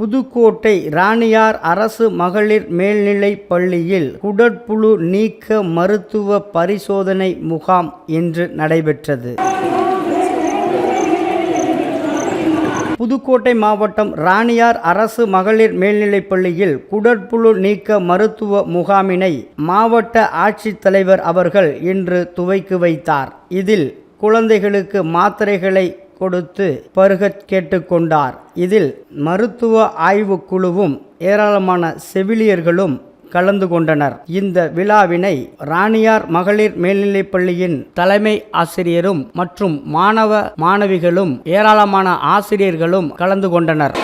புதுக்கோட்டை ராணியார் அரசு மகளிர் மேல்நிலைப் பள்ளியில் குடற்புழு நீக்க மருத்துவ பரிசோதனை முகாம் இன்று நடைபெற்றது. புதுக்கோட்டை மாவட்டம் ராணியார் அரசு மகளிர் மேல்நிலைப் பள்ளியில் குடற்புழு நீக்க மருத்துவ முகாமினை மாவட்ட ஆட்சித்தலைவர் அவர்கள் இன்று துவக்கி வைத்தார். இதில் குழந்தைகளுக்கு மாத்திரைகளை கொடுத்து பருகச் கேட்டுக்கொண்டார். இதில் மருத்துவ ஆய்வுக் குழுவும் ஏராளமான செவிலியர்களும் கலந்து கொண்டனர். இந்த விழாவினை ராணியார் மகளிர் மேல்நிலைப்பள்ளியின் தலைமை ஆசிரியரும் மற்றும் மாணவ மாணவிகளும் ஏராளமான ஆசிரியர்களும் கலந்து கொண்டனர்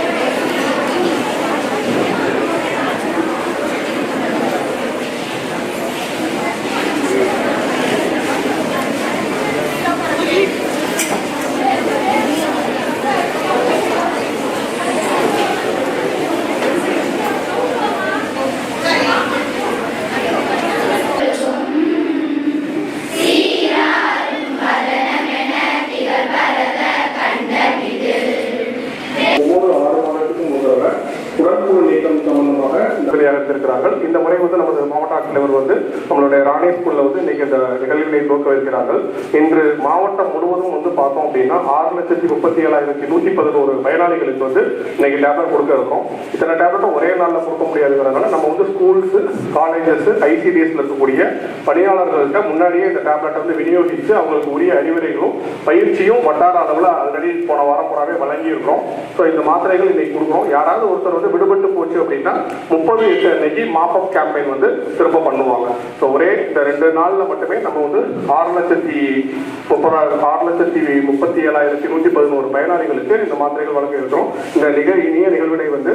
ஒவ்வொரு ஆறு மாதத்துக்கும் ஒரு தடவை உடற்புழு நீக்கம் சம்பந்தமாக இந்த இருக்கிறார்கள் இந்த முறை வந்து நமது மாவட்ட தலைவர் வந்து நம்மளுடைய ராணி ஸ்கூல்ல வந்து இன்னைக்கு இந்த நிகழ்வினை துவக்க வைக்கிறார்கள். இன்று மாவட்டம் முழுவதும் வந்து பார்த்தோம் அப்படின்னா ஆறு லட்சத்தி முப்பத்தி ஏழாயிரத்தி நூத்தி பதினோரு பயனாளிகளுக்கு வந்து இன்னைக்கு டேப்லெட் கொடுக்க இருக்கோம். இத்தனை டேப்லெட்டும் ஒரே நாள்ல கொடுக்க முடியாதுங்கிறதுனால நம்ம வந்து ஸ்கூல்ஸ் காலேஜஸ் ஐசிடிஎஸ்ல இருக்கக்கூடிய பணியாளர்கள்ட்ட முன்னாடியே இந்த டேப்லெட் வந்து விநியோகித்து அவங்களுக்கு உரிய அறிவுரைகளும் பயிற்சியும் வட்டார அளவில் ஆல்ரெடி போன வாரம் பூராவே வழங்கி இருக்கிறோம். ஸோ இந்த மாத்திரைகள் இன்னைக்கு கொடுக்குறோம். யாராவது ஒருத்தர் வந்து விடுபட்டு போச்சு அப்படின்னா முப்பது எட்டு அன்னைக்கு மாப்பப் கேம்பெயின் வந்து திரும்ப பண்ணுவாங்க. ஸோ ஒரே இந்த ரெண்டு நாளில் மட்டுமே நம்ம வந்து ஆறு லட்சத்தி முப்பதாயிரம் ஆறு லட்சத்தி முப்பத்தி ஏழாயிரத்தி நூற்றி பதினோரு பயனாளிகளுக்கு இந்த மாத்திரைகள் வழங்க இருக்கிறோம். இந்த நிகழ் இனிய நிகழ்வினை வந்து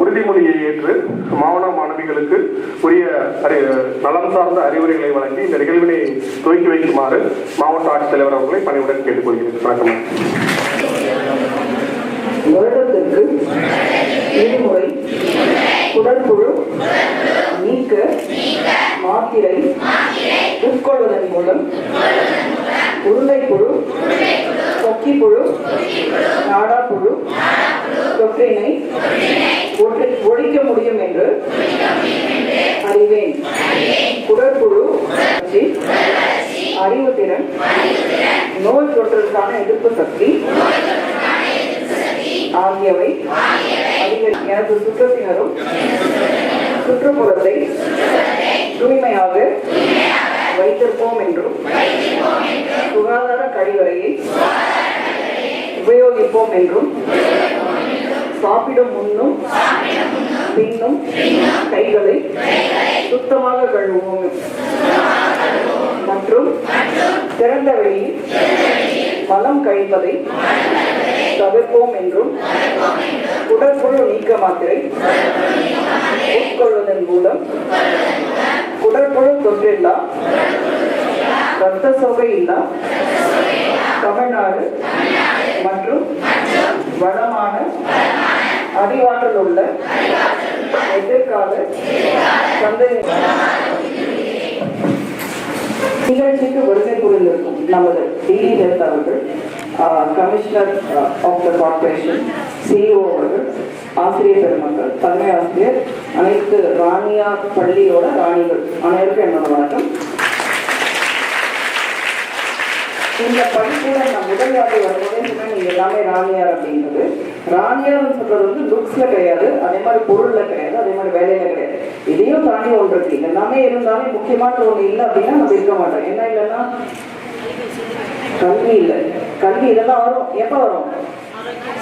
உறுதிமொழியை ஏற்று மாவன மாணவிகளுக்கு உரிய அறி நலம் சார்ந்த அறிவுரைகளை வழங்கி இந்த நிகழ்வினை துவக்கி வைக்குமாறு மாவட்ட ஆட்சித்தலைவர் அவர்களை பணியுடன் கேட்டுக்கொள்கிறேன். வணக்கம் வருடத்திற்கு இருமுறை குடற்புழு நீக்க மாத்திரை உட்கொள்வதன் மூலம் உருளைப்புழு கொக்கிப்புழு நாடாப்புழு தொற்றினை ஒழிக்க முடியும் என்று அறிவேன். குடற்புழு அறிவு அறிவுத்திறன் நோய் தொற்றுக்கான எதிர்ப்பு சக்தி ஆகியவை எனது சுற்றத்தினரும் சுற்றுப்புறத்தை தூய்மையாக வைத்திருப்போம் என்றும் சுகாதார கழிவறையை உபயோகிப்போம் என்றும் சாப்பிடும் முன்னும் பின்னும் கைகளை சுத்தமாக கழுவோம் மற்றும் திறந்த வெளியில் மலம் கழிப்பதை தவிர்ப்போம் என்றும் உடற்புழு நீக்க மாத்திரை உட்கொள்வதன் மூலம் உடற்புழு தொற்றில்லா ரத்த சோகை இல்லா? தமிழ்நாடு மற்றும் வளமான அறிவாற்றல் உள்ள எதிர்கால சந்ததி நிகழ்ச்சிக்கு வருகை புரிந்திருக்கும் நமது டிடி ஹெல்த் அவர்கள் commissioner of the corporation CEO அவர்கள் ஆசிரியர் பெருமக்கள் தலைமை ஆசிரியர் அனைத்து ராணியார் பள்ளியோட ராணிகள் அனைவருக்கும் என்னோட வணக்கம். இந்த படிப்புல நான் முதல் வாட்டி வரும்போதே சொன்னேன் நீங்க எல்லாமே ராணியார் அப்படின்றது. ராணியார்னு சொல்றது வந்து லுக்ஸ்ல கிடையாது அதே மாதிரி பொருள்ல கிடையாது அதே மாதிரி வேலையில கிடையாது. இதையும் தாண்டி ஒன்று இருக்கு. எல்லாமே இருந்தாலும் முக்கியமான ஒண்ணு இல்லை அப்படின்னா நம்ம இருக்க மாட்டோம். என்ன இல்லைன்னா கல்வி இல்லை. கல்வி இதெல்லாம் வரும். எப்ப வரும்?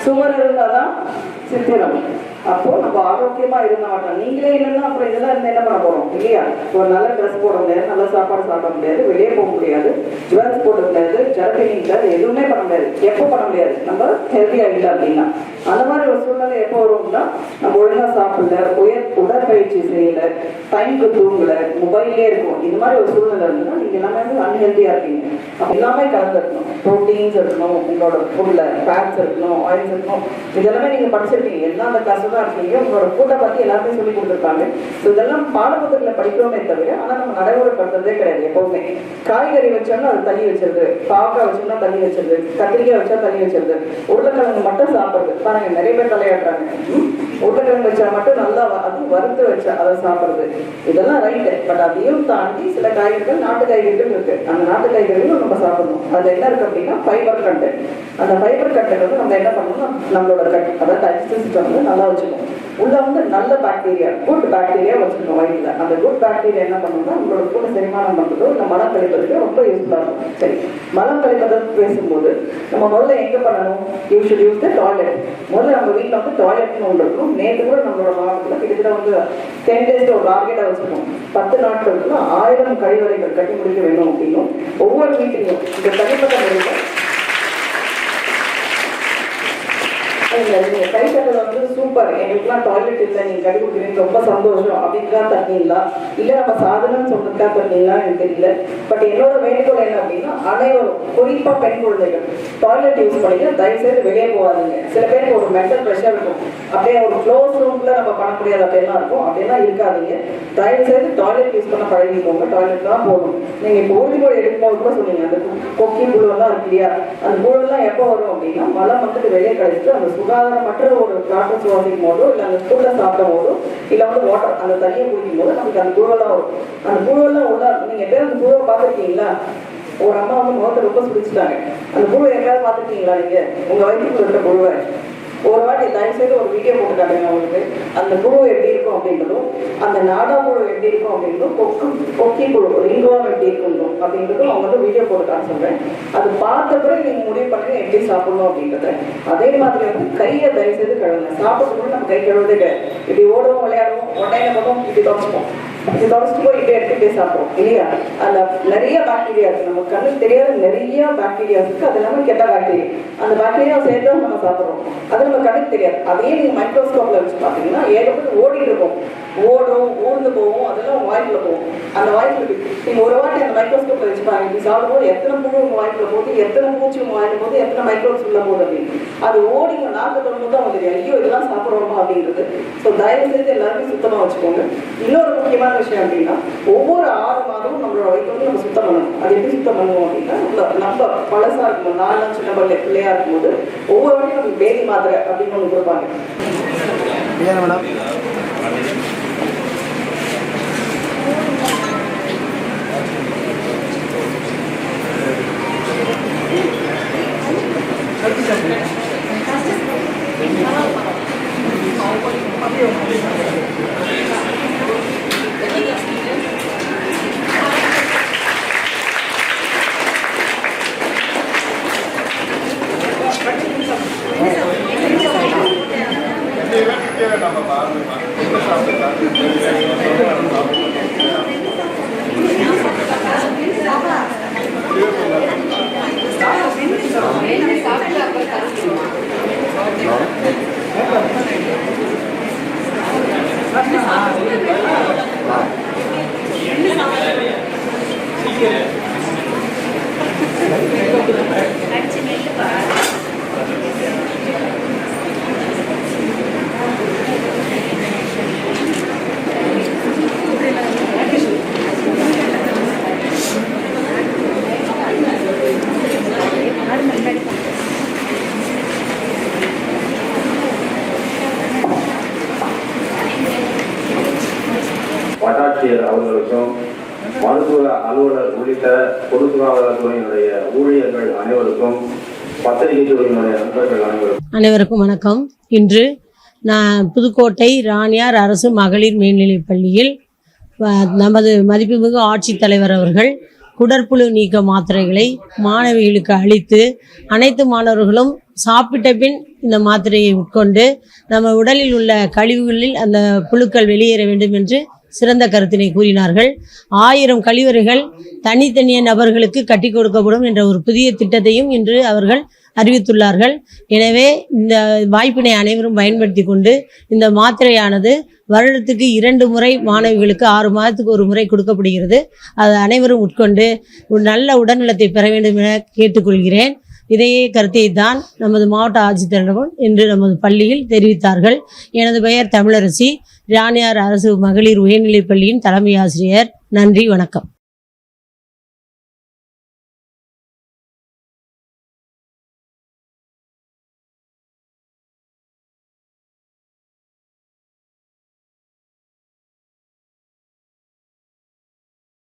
சுவர் இருந்தாதான் சித்திரம். அப்போ நம்ம ஆரோக்கியமா இருந்த மாட்டோம் நீங்களே இல்லைன்னா அப்புறம் இதெல்லாம் என்ன பண்ண போறோம்? இல்லையா? ஒரு நல்ல ட்ரெஸ் போட முடியாது நல்ல சாப்பாடு சாப்பிட முடியாது வெளியே போக முடியாது ஜுவல்ஸ் போட முடியாது ஜரபினி முடியாது எதுவுமே பண்ண முடியாது. எப்போ பண்ண முடியாது? நம்ம ஹெல்த்தியா இல்லை அப்படின்னா. அந்த மாதிரி ஒரு சூழ்நிலை எப்போ வரும்னா நம்ம ஒழுங்கா சாப்பிடல உயர் உடற்பயிற்சி செய்யல டைம்க்கு தூங்கல மொபைல்லே இருக்கும். இந்த மாதிரி ஒரு சூழ்நிலை இருந்ததுன்னா நீங்க எல்லாமே வந்து அன்ஹெல்த்தியா இருக்கீங்க. அப்ப எல்லாமே கலந்துருக்கணும். ப்ரோட்டீன்ஸ் இருக்கணும் உங்களோட ஃபுட்ல ஃபேட்ஸ் இருக்கணும் ஆயில்ஸ் இருக்கணும். இதெல்லாமே நீங்க படிச்சிருக்கீங்க. எல்லாம் அந்த கிளாஸ் தான் இருக்கீங்க உங்களோட ஃபுட்டை பத்தி எல்லாருமே சொல்லி கொடுத்துருக்காங்க. ஸோ இதெல்லாம் பாடப்புத்தகத்துல படிக்கிறோமே தவிர ஆனா நம்ம நடைமுறைப்படுத்துறதே கிடையாது எப்பவுமே. காய்கறி வச்சோம்னா அது தள்ளி வச்சிருது. பாவக்காய் வச்சோம்னா தள்ளி வச்சிருது. கத்திரிக்காய் வச்சா தள்ளி வச்சிருது. உருளைக்கிழங்கு மட்டும் சாப்பிடுறது பாருங்க நிறைய பேர் தலையாடுறாங்க உருளைக்கிழங்கு வச்சா மட்டும் நல்லா அது வறுத்து வச்சா அதை சாப்பிடுறது இதெல்லாம் ரைட்டு பட் அதையும் தாண்டி சில காய்கறிகள் நாட்டு காய்கறிகள் இருக்கு. அந்த நாட்டு காய்கறிகளும் நம்ம சாப்பிடணும். அது என்ன இருக்கு அப்படின்னா ஃபைபர் கண்டென்ட் அந்த ஃபைபர் கண்டென்ட் வந்து நம்ம என்ன பண்ணணும்னா நம்மளோட கட் அதாவது டைஜஸ்டிவ் சிஸ்டம் வந்து நல்லா வச்சுக்கோங்க உள்ள வந்து நல்ல பாக்டீரியா குட் பாக்டீரியா வச்சுக்கணும் வயிற்றுல அந்த குட் பாக்டீரியா என்ன பண்ணணும்னா நம்மளோட கூட செரிமானம் பண்றதோ இல்லை மலம் கழிப்பதற்கு ரொம்ப யூஸ்ஃபுல்லா இருக்கும். சரி. மலம் கழிப்பதை பேசும்போது நம்ம முதல்ல எங்க பண்ணணும்? You should use the toilet முதல்ல நம்ம வீட்டில் வந்து டாய்லெட்னு ஒன்று இருக்கும். நேற்று கூட நம்மளோட மாவட்டத்தில் கிட்டத்தட்ட வந்து டென் டேஸ் ஒரு டார்கெட்டாக வச்சுக்கணும் பத்து நாட்களுக்குள்ள ஆயிரம் கழிவறைகள் கட்டி முடிக்க வேணும் அப்படின்னும் ஒவ்வொரு வீட்டிலையும் இந்த தனிப்பட்ட முறையில். இல்ல, வந்து சூப்பர். எங்களுக்குலாம் டாய்லெட் இல்லை நீங்க கட்டி கொடுக்குறீங்க. ரொம்ப சந்தோஷம். அப்படின்லாம் தட்டிங்களா இல்ல நம்ம சாதனம் சொன்னதுக்காக தட்டிங்களா எனக்கு தெரியல. பட் என்னோட வேண்டுகோள் என்ன அப்படின்னா அனைவரும் குறிப்பா பெண் குழந்தைகள் டாய்லெட் யூஸ் பண்ணிக்க தயவு செய்து வெளியே போகாதீங்க. சில பேருக்கு ஒரு மென்டல் ப்ரெஷர் இருக்கும். அப்படியே ஒரு க்ளோஸ் ரூம்ல நம்ம பண்ண முடியாத அப்படியெல்லாம் இருக்கும். அப்படியெல்லாம் இருக்காதீங்க. தயவுசெய்து டாய்லெட் யூஸ் பண்ண பழகிக்கோங்க. டாய்லெட் தான் போகணும் நீங்க இப்போ உறுதிமொழி எடுக்கும்போது கூட சொன்னீங்க. அந்த கொக்கி புழுவெல்லாம் இருக்கு இல்லையா? அந்த புழுவெல்லாம் எப்போ வரும் அப்படின்னா மலம் வந்துட்டு வெளியே கழிச்சுட்டு அந்த சுகாதாரமற்ற ஒரு காற்று சுவாசிக்கும் போதோ இல்லை அந்த ஸ்கூல்ல சாப்பிடும் போதோ இல்லை வந்து வாட்டர் அந்த தண்ணியை குடிக்கும் போது நமக்கு அந்த புழுவெல்லாம் வரும். அந்த புழுவெல்லாம் உள்ள நீங்க எப்பயும் அந்த புழுவை பார்த்துருக்கீங்களா? ஒரு அம்மா வந்து முகத்தை ரொம்ப சுடிச்சிட்டாங்க அந்த புழுவை எங்கேயாவது பார்த்துருக்கீங்களா நீங்க? உங்க வயிற்றுக்குள்ள இருக்கிற புழுவை ஒரு வாட்டி தயவு செய்து ஒரு வீடியோ போட்டு காட்டுங்க அவங்களுக்கு அந்த குழு எப்படி இருக்கும் அப்படின்றதும் அந்த நாடா புழு எப்படி இருக்கும் அப்படின்றதும் கொக்கு கொக்கி குழு லிங்குவம் எப்படி இருக்கணும் அப்படின்றதும் அவங்க வந்து வீடியோ போட்டு காட்ட சொல்றேன். அது பார்த்த பிறகு நீங்க முடிவு பண்ணுங்க எப்படி சாப்பிடணும் அப்படின்றத. அதே மாதிரி வந்து கையை தயவு செய்து கழுவுங்க சாப்பிட்டு நம்ம கை கழுவுறது இப்படி ஓடுவோம் விளையாடுவோம் உடனே போதும் இப்படி தொடச்சுப்போம் இப்படி தொடச்சிட்டு போய் இப்படி எடுத்து சாப்பிடுவோம் இல்லையா அந்த நிறைய பாக்டீரியா இருக்கு. நம்ம கண்ணுக்கு தெரியாத நிறைய பாக்டீரியா இருக்கு. அது எல்லாமே கெட்ட பாக்டீரியா அந்த பாக்டீரியா சேர்த்து நம்ம சாப்பிடுறோம். அது நம்ம கண்ணுக்கு தெரியாது. அதையே நீங்க மைக்ரோஸ்கோப்ல வச்சு பாத்தீங்கன்னா ஏகப்பட்டு ஓடிட்டு இருக்கும். ஓடும் ஊர்ந்து போகும். அதெல்லாம் வாய்ப்புல போகும். அந்த வாய்ப்புல நீங்க ஒரு வாட்டி அந்த மைக்ரோஸ்கோப்ல வச்சு பாருங்க. நீ சாப்பிடும்போது எத்தனை புழு உங்க வாய்ப்புல போகுது? எத்தனை பூச்சி உங்க வாய்ப்பு போகுது? எத்தனை மைக்ரோஸ் உள்ள போகுது அப்படின்னு. அது ஓடி நாக்கு தொடர்ந்து தான் உங்களுக்கு ஐயோ இதெல்லாம் சாப்பிடுறோமா அப்படின்றது ஸோ தயவு செய்து எல்லாருமே சுத்தமாக வச்சுக்கோங்க. இன்னொரு முக்கியமான விஷயம் அப்படின்னா ஒவ்வொரு ஆறு மாதமும் நம்மளோட வயிற்று வந்து நம்ம சுத்தம் பண்ணணும். அது எப்படி சுத்தம் பண்ணுவோம் அப்படின்னா நம்ம- நம்ம பழசாக இருக்கும்போது நாலு சின்ன பிள்ளை பிள்ளையாக இருக்கும்போது ஒவ்வொரு வாட்டியும் நமக்கு பேதி மாத்திரை அப்படின்னு ஒன்று கொடுப்பாங்க. மேடம் மருத்துவ அலுவலர் உள்ளிட்ட பொது சுகாதாரத்துறையினுடைய ஊழியர்கள் அனைவருக்கும் பத்திரிகை துறையினுடைய நண்பர்கள் அனைவருக்கும். அனைவருக்கும் வணக்கம். இன்று நான் புதுக்கோட்டை ராணியார் அரசு மகளிர் மேல்நிலைப் பள்ளியில் நமது மதிப்புமிகு ஆட்சித்தலைவர் அவர்கள் குடற்புழு நீக்க மாத்திரைகளை மாணவிகளுக்கு அளித்து அனைத்து மாணவர்களும் சாப்பிட்ட பின் இந்த மாத்திரையை உட்கொண்டு நம்ம உடலில் உள்ள கழிவுகளில் அந்த புழுக்கள் வெளியேற வேண்டும் என்று சிறந்த கருத்தினை கூறினார்கள். ஆயிரம் கழிவறைகள் தனித்தனிய நபர்களுக்கு கட்டி கொடுக்கப்படும் என்ற ஒரு புதிய திட்டத்தையும் இன்று அவர்கள் அறிவித்துள்ளார்கள். எனவே இந்த வாய்ப்பினை அனைவரும் பயன்படுத்தி கொண்டு இந்த மாத்திரையானது வருடத்துக்கு இரண்டு முறை மாணவிகளுக்கு ஆறு மாதத்துக்கு ஒரு முறை கொடுக்கப்படுகிறது. அதை அனைவரும் உட்கொண்டு ஒரு நல்ல உடல்நலத்தை பெற வேண்டும் என கேட்டுக்கொள்கிறேன். இதையே கருத்தை தான் நமது மாவட்ட ஆட்சித்தலைவரும் இன்று நமது பள்ளியில் தெரிவித்தார்கள். எனது பெயர் தமிழரசி. ராணியார் அரசு மகளிர் உயர்நிலைப் பள்ளியின் தலைமை ஆசிரியர். நன்றி வணக்கம்.